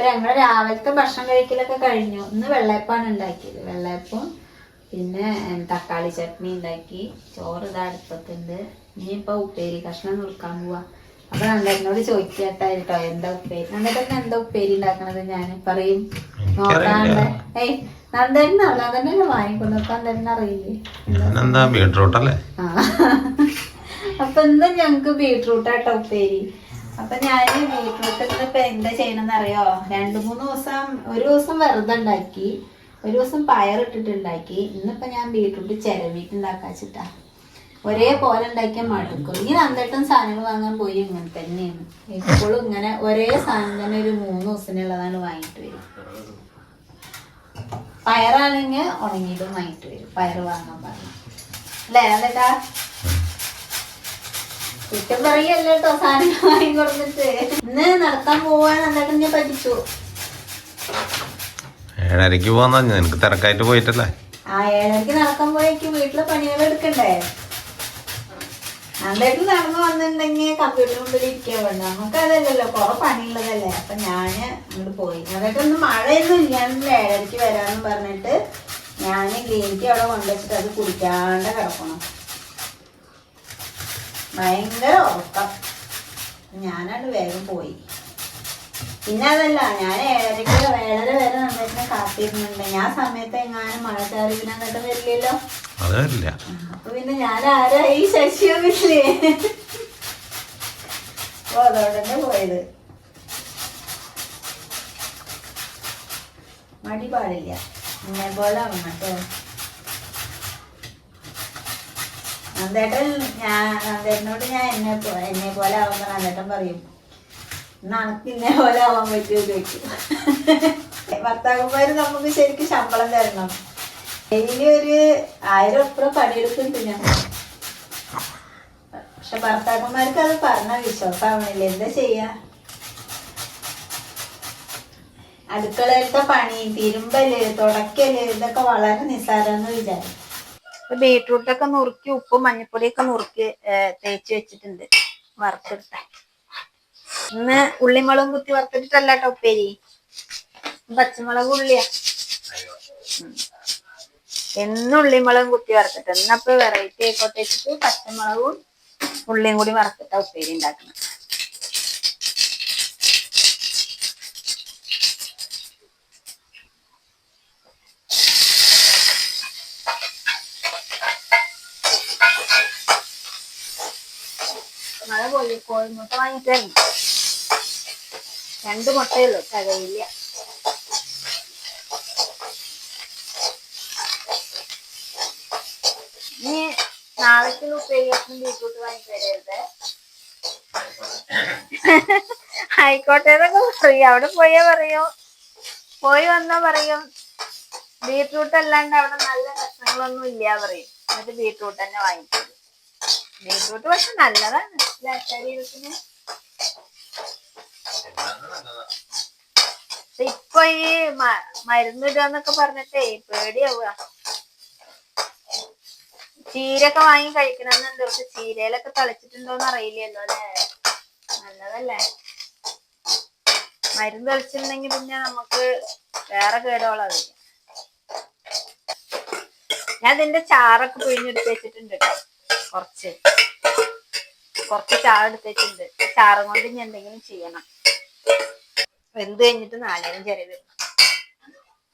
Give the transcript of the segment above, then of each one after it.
ഇപ്പൊ ഞങ്ങൾ രാവിലത്തെ ഭക്ഷണം കഴിക്കലൊക്കെ കഴിഞ്ഞു. ഇന്ന് വെള്ളയപ്പാണ് ഉണ്ടാക്കിയത്. വെള്ളയപ്പം പിന്നെ തക്കാളി ചട്നി ഉണ്ടാക്കി. ചോറ് ഇതാ അടുപ്പത്തുണ്ട്. ഇനിയിപ്പോ ഉപ്പേരി കഷ്ണം നുറുക്കാൻ പോവാ. അപ്പൊ നന്ദനോട് ചോദിക്കട്ടോ എന്താ ഉപ്പേരി? നന്ദനെ എന്താ ഉപ്പേരി ഉണ്ടാക്കണത്? ഞാൻ പറയും. നോക്കാണ്ട്. ഏയ് നന്ദന അതന്നെ തന്നെ നോക്കാൻ തന്നെ അറിയില്ലേ? ബീട്രൂട്ട് അല്ലേ ആ. അപ്പൊ എന്താ ഞങ്ങക്ക് ബീട്രൂട്ടാട്ടോ ഉപ്പേരി. അപ്പൊ ഞാൻ ബീട്രൂട്ട് ഇപ്പൊ എന്താ ചെയ്യണമെന്ന് അറിയോ രണ്ടു മൂന്ന് ദിവസം ഒരു ദിവസം വെറുതെ ഉണ്ടാക്കി ഒരു ദിവസം പയറിട്ടിട്ടുണ്ടാക്കി. ഇന്നിപ്പോ ഞാൻ ബീട്രൂട്ട് ചിരവിട്ട് ഉണ്ടാക്കാച്ചിട്ടാ. ഒരേപോലെ ഉണ്ടാക്കിയാൽ മടുക്കും. ഇനി നന്നിട്ടും സാധനങ്ങൾ വാങ്ങാൻ പോയി ഇങ്ങനെ തന്നെയാണ്. എപ്പോഴും ഇങ്ങനെ ഒരേ സാധനം തന്നെ ഒരു മൂന്ന് ദിവസത്തിനുള്ളതാണ് വാങ്ങിട്ട് വരും പയറാണെങ്കിൽ ഉണങ്ങിയിട്ടും വാങ്ങിട്ട് വരും. പയർ വാങ്ങാൻ പറഞ്ഞു അല്ലേ അല്ലേട്ടാ കുറ്റം പറയല്ലോ കേട്ടോ സാധനം വാങ്ങി കൊടുത്തിട്ട്. ഇന്ന് നടക്കാൻ പോവാണ് എന്നിട്ട് ഞാൻ പഠിച്ചു. ഏഴരക്ക് പോന്നാ നിനക്ക് തിരക്കായിട്ട് പോയിട്ടല്ലേ? ആ ഏഴരക്ക് നടക്കാൻ പോയേക്ക്. വീട്ടിലെ പണികൾ എടുക്കണ്ടേ? നന്നായിട്ട് നടന്നു വന്നിട്ടുണ്ടെങ്കിൽ കമ്പ്യൂട്ടർ മുമ്പിൽ ഇരിക്കാൻ വേണ്ട. നമുക്ക് അതല്ലല്ലോ കുറെ പണിയുള്ളതല്ലേ. അപ്പൊ ഞാൻ അങ്ങോട്ട് പോയി. ഒന്ന് മഴയൊന്നും ഇല്ലാണ്ട് ഏഴരക്ക് വരാന്ന് പറഞ്ഞിട്ട് ഞാൻ ടീ അവിടെ കൊണ്ടുവച്ചിട്ട് അത് കുടിക്കാണ്ട് കിടക്കണം. ഭയങ്കര ഉറക്കം. ഞാനാണ് വേഗം പോയി. പിന്നെ അതല്ല ഞാൻ ഏഴരക്ക് ഏഴര വരെ നന്നായിട്ട് കാത്തിരുന്നുണ്ട്. ഞാൻ സമയത്ത് എങ്ങാനും മഴ ചാറി പിന്നെ എന്നിട്ട് വരില്ലല്ലോ അപ്പൊ പിന്നെ ഞാൻ ആരാ ഈ ശശിയൊന്നില്ലേ അപ്പൊ അതോടെ തന്നെ പോയത്. മടി പാടില്ല. എന്നെ പോലെ ആവണം നന്ദേട്ടൻ ഞാൻ നന്ദേട്ടനോട് ഞാൻ എന്നെ എന്നെ പോലെ ആവുമ്പോൾ ചേട്ടൻ പറയും. നനക്ക് ഇന്നെ പോലെ ആവാൻ പറ്റുമോ ചോദിക്കും. ഭർത്താക്കന്മാര് നമുക്ക് ശരിക്കും ശമ്പളം തരണം. ഡെയിലി ഒരു ആയിരം ഉറപ്പ പണിയെടുക്കുന്നുണ്ട് ഞാൻ. പക്ഷെ ഭർത്താക്കന്മാർക്ക് അത് പറഞ്ഞ വിശ്വാസമാവണില്ല. എന്താ ചെയ്യാ? അടുക്കളയിലത്തെ പണി തിരുമ്പൽ തുടക്കൽ ഇതൊക്കെ വളരെ നിസ്സാരമെന്ന് വിചാരം ബീട്രൂട്ടൊക്കെ നുറുക്കി ഉപ്പും മഞ്ഞപ്പൊടിയൊക്കെ നുറുക്കി തേച്ച് വെച്ചിട്ടുണ്ട്. വറുത്തെടുത്ത. ഇന്ന് ഉള്ളിമുളകും കുത്തി വറുത്തിട്ടല്ല കേട്ടോ ഉപ്പേരി. പച്ചമുളക് ഉള്ളിയാ. എന്നും ഉള്ളിമുളകും കുത്തി വറുത്തിട്ട്. എന്നപ്പോ വെറൈറ്റി ആയിക്കോട്ടെ വെച്ചിട്ട് പച്ചമുളകും ഉള്ളിയും കൂടി വറുത്തിട്ടാ ഉപ്പേരി ഉണ്ടാക്കുന്നത്. പോയി കോഴിമുട്ട മുട്ട വരണം. രണ്ട് മുട്ടയുള്ളൂ തികയില്ല ഇനി നാളേക്ക് ഉപ്പേരിക്കും ബീട്രൂട്ട് വാങ്ങിത്തരരുത് ആയിക്കോട്ടെ പറയും. അവിടെ പോയാ പറയും. പോയി വന്നാ പറയും. ബീട്രൂട്ട് അല്ലാണ്ട് അവിടെ നല്ല കഷ്ണങ്ങളൊന്നും ഇല്ല പറയും. എന്നിട്ട് ബീട്രൂട്ട് തന്നെ വാങ്ങിക്കും. ബീട്രൂട്ട് പക്ഷെ നല്ലതാണ്. ശരീരത്തിന്? ഇപ്പൊ ഈ മരുന്നിടുക പറഞ്ഞിട്ടേ പേടിയാവുക. ചീരൊക്കെ വാങ്ങി കഴിക്കണമെന്നുണ്ട് പക്ഷെ ചീരയിലൊക്കെ തളിച്ചിട്ടുണ്ടോന്ന് അറിയില്ലല്ലോ അല്ലെ? നല്ലതല്ലേ? മരുന്ന് തളിച്ചിട്ടുണ്ടെങ്കിൽ പിന്നെ നമുക്ക് വേറെ കേടുകളാ വരിക. ഞാൻ ഇതിന്റെ ചാറൊക്കെ പിഴിഞ്ഞെടുത്ത് വെച്ചിട്ടുണ്ട് കേട്ടോ. കുറച്ച്. കുറച്ച് ചാറ് എടുത്തിട്ടുണ്ട് ചാറ് കൊണ്ട് ഇനി എന്തെങ്കിലും ചെയ്യണം. വെന്ത് കഴിഞ്ഞിട്ട് നാലേരം ചെറിയ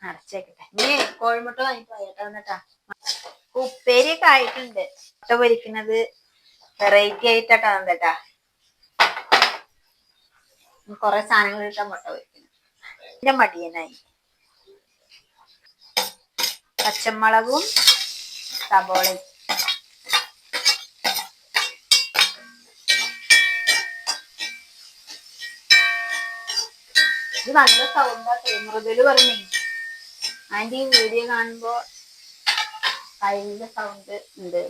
അടച്ചേക്കട്ടെ. ഇനി കോഴിമുട്ട വാങ്ങിട്ട് വൈകിട്ട് വന്നിട്ടാ ഉപ്പേരിയൊക്കെ ആയിട്ടുണ്ട്. മുട്ട പൊരിക്കുന്നത് വെറൈറ്റി ആയിട്ടാട്ടാ വന്നിട്ടാ കൊറേ സാധനങ്ങൾ ഇട്ടാ മുട്ട പൊരിക്കുന്നത് എന്റെ മടിയനായി. പച്ചമുളകും സബോളയും. ഇത് നല്ല സൗണ്ടാ മൃദുൽ പറഞ്ഞേ. ആന്റി വീഡിയോ കാണുമ്പോ അതിന്റെ സൗണ്ട് ഉണ്ട്.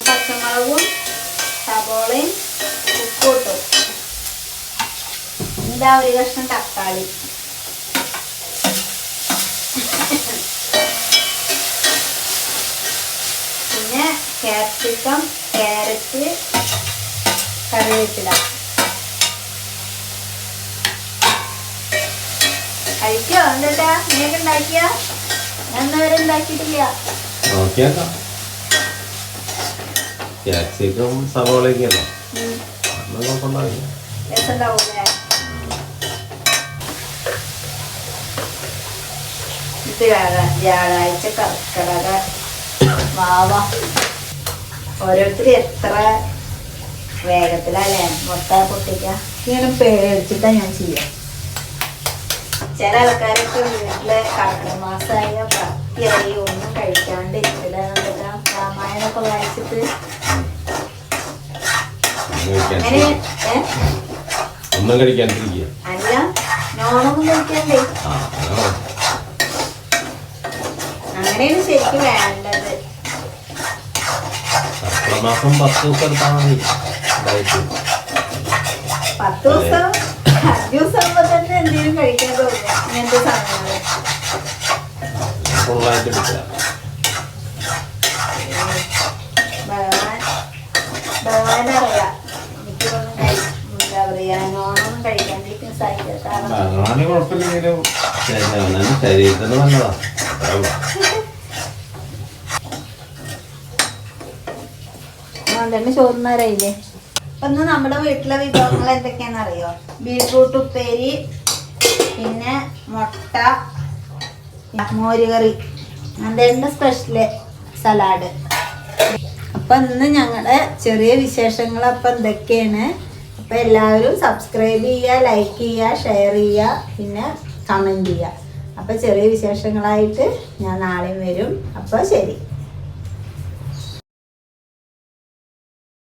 പച്ചമുളകും സബോളയും ഉപ്പും ഇതാ ഒരു കഷ്ണം തക്കാളി? പിന്നെ ക്യാപ്സിക്കം ക്യാരറ്റ് കറിവേപ്പില. കഴിക്കോ? എന്താ നീയൊക്കെ ഉണ്ടാക്കിയ? ഞാൻ ഇന്നുവരെ ഉണ്ടാക്കിയിട്ടില്ല. നോക്കിയേക്കാം. ക്യാപ്സിക്കും കുഴപ്പമുണ്ടാവില്ല രസമുണ്ടാവൂലേ ഇത് വ്യാഴ- വ്യാഴാഴ്ച കർക്കിടക മാവ. ഓരോരുത്തർ എത്ര വേഗത്തിലല്ലേ മുട്ട പൊട്ടിക്ക. ഇങ്ങനെ പേടിച്ചിട്ടാ ഞാൻ ചെയ്യാം. ചില ആൾക്കാരൊക്കെ വീട്ടിലെ കർക്കിടക മാസമായ ഭക്തിയായി ഒന്നും കഴിക്കാണ്ട് ഇരിക്കില്ല രാമായണമൊക്കെ വായിച്ചിട്ട്. അങ്ങനെ ഒന്നും കഴിക്കാണ്ടിരിക്കുക അല്ല നോണൊന്നും കഴിക്കണ്ടേ? അങ്ങനെയാണ് ശരിക്കും വേണ്ടത്. മാസം പത്ത് ദിവസം എടുത്താൽ മതി. പത്ത് ദിവസം? അഞ്ച് ദിവസം എന്തെങ്കിലും കഴിക്കാൻ തോന്നും ഇങ്ങനത്തെ സാധനങ്ങൾ ഫുള്ളായിട്ട് എടുക്കുക. ഭഗവാൻ ഭഗവാൻ അറിയാം. എനിക്കൊന്നും കഴി എന്താ പറയാ നോണൊന്നും കഴിക്കാണ്ടിരിക്കുന്ന സാധിക്കും കാരണം ഭഗവാന് കുഴപ്പമില്ലെങ്കിലും ശരി, അവനവന്റെ ശരീരത്തിന് നല്ലതാ. അതുകൊണ്ട് ചോറുന്നവരായില്ലേ അപ്പൊ നമ്മുടെ വീട്ടിലെ വിഭവങ്ങൾ എന്തൊക്കെയാണെന്ന് അറിയോ ബീട്രൂട്ട് ഉപ്പേരി പിന്നെ മുട്ട മോരുകറി അതെന്റെ സ്പെഷ്യൽ സലാഡ് അപ്പൊ ഇന്ന് ഞങ്ങളുടെ ചെറിയ വിശേഷങ്ങൾ അപ്പൊ എന്തൊക്കെയാണ്? അപ്പൊ എല്ലാവരും സബ്സ്ക്രൈബ് ചെയ്യുക ലൈക്ക് ചെയ്യുക ഷെയർ ചെയ്യുക പിന്നെ കമന്റ് ചെയ്യുക. അപ്പൊ ചെറിയ വിശേഷങ്ങളായിട്ട് ഞാൻ നാളെയും വരും. അപ്പൊ ശരി.